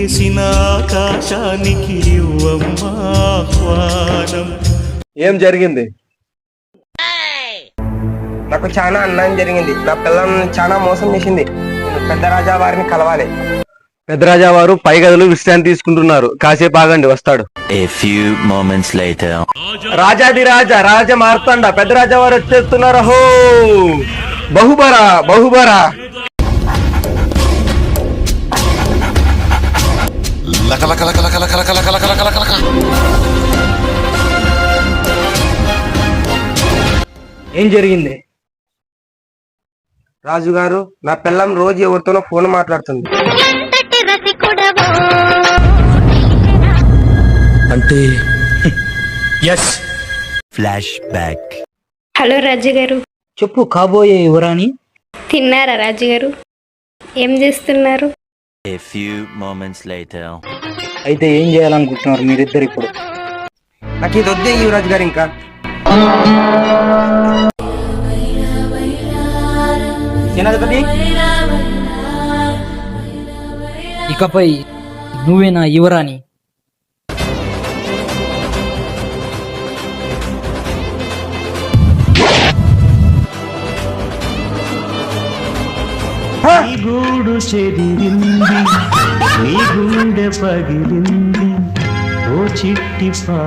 చేసిన ఆకాశానికి ఆహ్వానం. ఏం జరిగింది? నాకు చాలా అన్యాయం జరిగింది. నా పిల్లల్ని చాలా మోసం చేసింది. నేను పెద్ద రాజా వారిని కలవాలి. పెద్దరాజా వారు పై గదులు విశ్రాంతి తీసుకుంటున్నారు. కాసేపు ఆగండి వస్తాడు. A few moments later. రాజాది రాజా రాజ మార్తాండ పెద్దరాజా వారు వచ్చేస్తున్నారు. హో బహుబరా బహుబరా! ఏం జరిగింది? రాజుగారు నా పిల్లం రోజు ఎవరితోనో ఫోన్ మాట్లాడుతుంది. అంటే ఎస్ Flashback. హలో రాజు గారు చెప్పు కాబోయే యువరాణి. తిన్నారా రాజు గారు ఏం చేస్తున్నారు? A few moments later. అయితే ఏం చేయాలనుకుంటున్నారు మీరిద్దరు ఇప్పుడు? నాకు ఇది వద్దే యువరాజు గారు ఇంకా. సేనాధిపతి ఇకపై నువ్వే నా యువరాణి గూడు చెదిరింది నీ గుండె పగిలింది ఓ చిట్టి పా